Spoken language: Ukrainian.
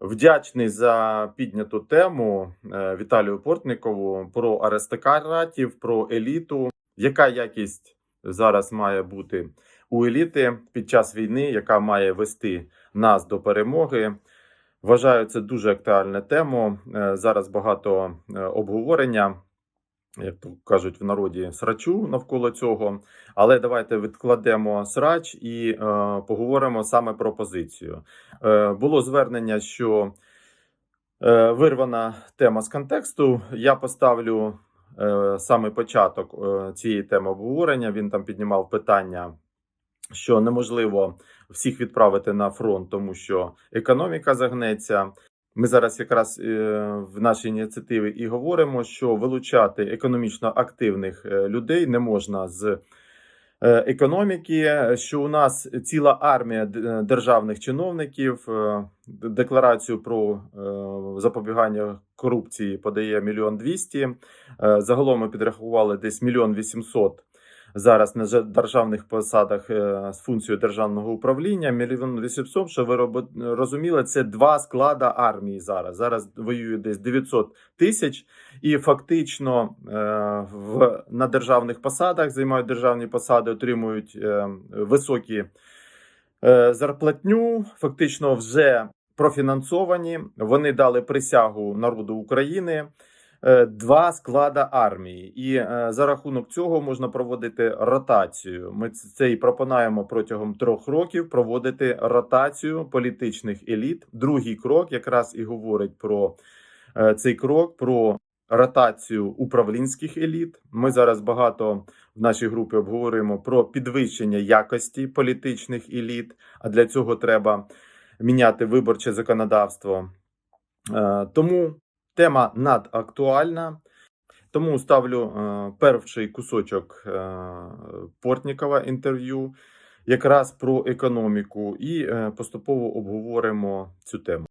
Вдячний за підняту тему е, Віталію Портникову про аристократів, про еліту. Яка якість зараз має бути у еліти під час війни, яка має вести нас до перемоги? Вважаю, це дуже актуальна тема. Е, Зараз багато е, обговорення, як то кажуть в народі, срачу навколо цього. Але давайте відкладемо срач і е, поговоримо саме про позицію. Е, було звернення, що е, вирвана тема з контексту. Я поставлю е, саме початок е, цієї теми обговорення. Він там піднімав питання, що неможливо всіх відправити на фронт, тому що економіка загнеться. Ми зараз якраз е, в нашій ініціативі і говоримо, що вилучати економічно активних е, людей не можна з е, економіки, що у нас ціла армія державних чиновників декларацію про запобігання корупції подає мільйон двісті. Загалом ми підрахували десь мільйон вісімсот зараз на державних посадах е, з функцією державного управління. Мільйон вісімсот, що ви розуміли, це два склада армії зараз. Зараз воює десь 900 тисяч, і фактично е, в, на державних посадах займають державні посади, отримують е, високі зарплатню, фактично вже профінансовані. Вони дали присягу народу України. Е, Два склада армії, і е, за рахунок цього можна проводити ротацію. Ми це і пропонуємо протягом трьох років проводити ротацію політичних еліт. Другий крок якраз і говорить про е, цей крок, про ротацію управлінських еліт. Ми зараз багато в нашій групі обговорюємо про підвищення якості політичних еліт. А для цього треба міняти виборче законодавство. Тому тема надактуальна. Тому ставлю е, перший кусочок е, Портнікова інтерв'ю якраз про економіку і е, поступово обговоримо цю тему.